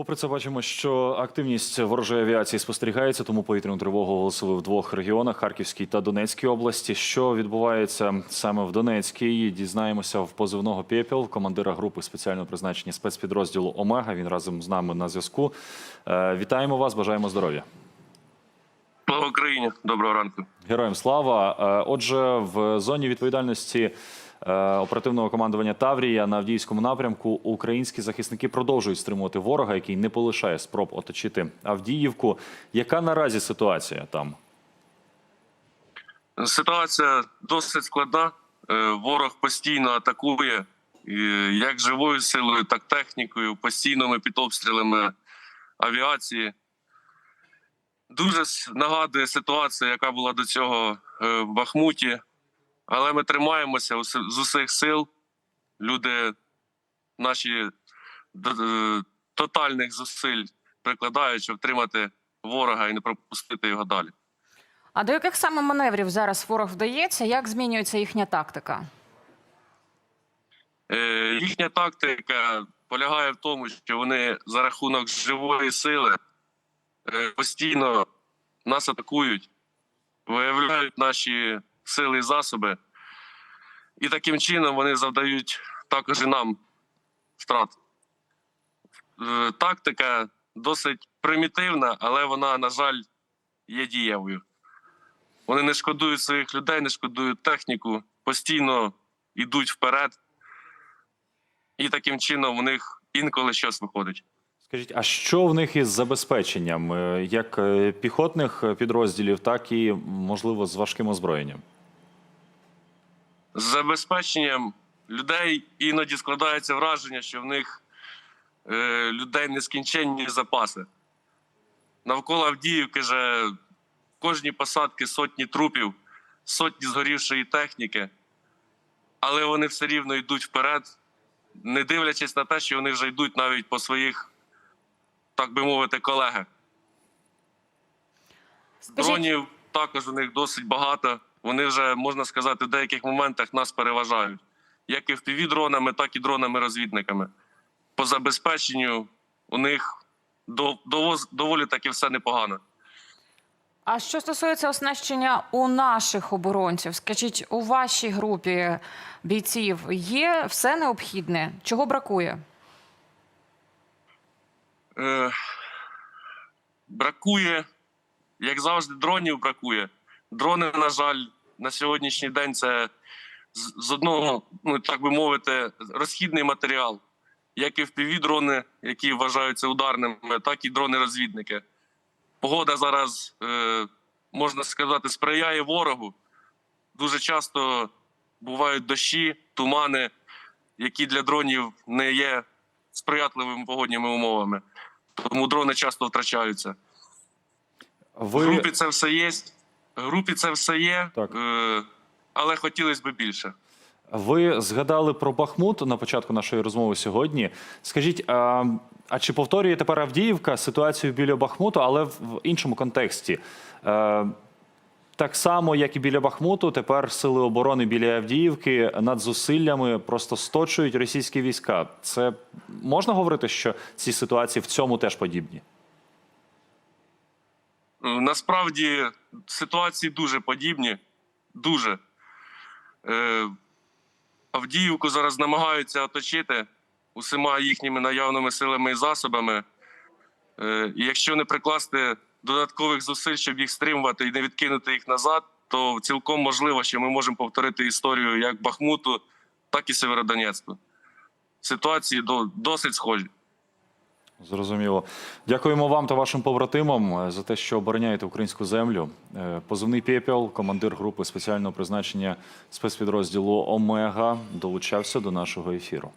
Попри це, бачимо, що активність ворожої авіації спостерігається, тому повітряну тривогу оголосили в двох регіонах Харківській та Донецькій області. Що відбувається саме в Донецькій? Дізнаємося в позивного «Пепел», командира групи спеціального призначення спецпідрозділу Омега. Він разом з нами на зв'язку. Е, Вітаємо вас, бажаємо здоров'я. Слава Україні, доброго ранку. Героям слава. Е, Отже, в зоні відповідальності оперативного командування Таврія на Авдіївському напрямку українські захисники продовжують стримувати ворога, який не полишає спроб оточити Авдіївку. Яка наразі ситуація там? Ситуація досить складна. Е, Ворог постійно атакує як живою силою, так і технікою, постійно ми під обстрілами авіації. Дуже нагадує ситуація, яка була до цього е, в Бахмуті. Але ми тримаємося з усіх сил. Люди наші е, тотальних зусиль прикладають, щоб втримати ворога і не пропустити його далі. А до яких саме маневрів зараз ворог вдається? Як змінюється їхня тактика? Е, їхня тактика полягає в тому, що вони за рахунок живої сили е, постійно нас атакують, виявляють наші сили і засоби, і таким чином вони завдають також і нам втрат. Е, тактика досить примітивна, але вона, на жаль, є дієвою. Вони не шкодують своїх людей, не шкодують техніку, постійно йдуть вперед і таким чином у них інколи щось виходить. Скажіть, а що в них із забезпеченням, е, як е, піхотних підрозділів, так і можливо з важким озброєнням? З забезпеченням людей іноді складається враження, що в них е, людей нескінченні запаси. Навколо Авдіївки же в кожній посадки сотні трупів, сотні згорівшої техніки, але вони все рівно йдуть вперед, не дивлячись на те, що вони вже йдуть навіть по своїх, так би мовити, колегах. Дронів також у них досить багато. Вони вже, можна сказати, в деяких моментах нас переважають. Як і впівдронами, так і дронами-розвідниками. По забезпеченню у них доволі таки все непогано. а що стосується оснащення у наших оборонців, скажіть, у вашій групі бійців є все необхідне? Чого бракує? Е, бракує, як завжди, дронів бракує. Дрони, на жаль, на сьогоднішній день це з, одного, ну так би мовити, розхідний матеріал. Як і впівдрони, які вважаються ударними, так і дрони-розвідники. Погода зараз, е, можна сказати, сприяє ворогу. Дуже часто бувають дощі, тумани, які для дронів не є сприятливими погодніми умовами. Тому дрони часто втрачаються. В групі це все є. Групі це все є, Так. е, але хотілося б більше. Ви згадали про Бахмут на початку нашої розмови сьогодні. Скажіть, а, а чи повторює тепер Авдіївка ситуацію біля Бахмуту, але в, іншому контексті? Е, так само, як і біля Бахмуту, тепер сили оборони біля Авдіївки над зусиллями просто сточують російські війська. Це можна говорити, що ці ситуації в цьому теж подібні? Насправді ситуації дуже подібні. Дуже. Е, Авдіївку зараз намагаються оточити усіма їхніми наявними силами і засобами. Е, і якщо не прикласти додаткових зусиль, щоб їх стримувати і не відкинути їх назад, то цілком можливо, що ми можемо повторити історію як Бахмуту, так і Северодонецьку. Ситуації до- досить схожі. Зрозуміло. Дякуємо вам та вашим побратимам е, за те, що обороняєте українську землю. Е, Позивний пепел, командир групи спеціального призначення спецпідрозділу Омега, долучався до нашого ефіру.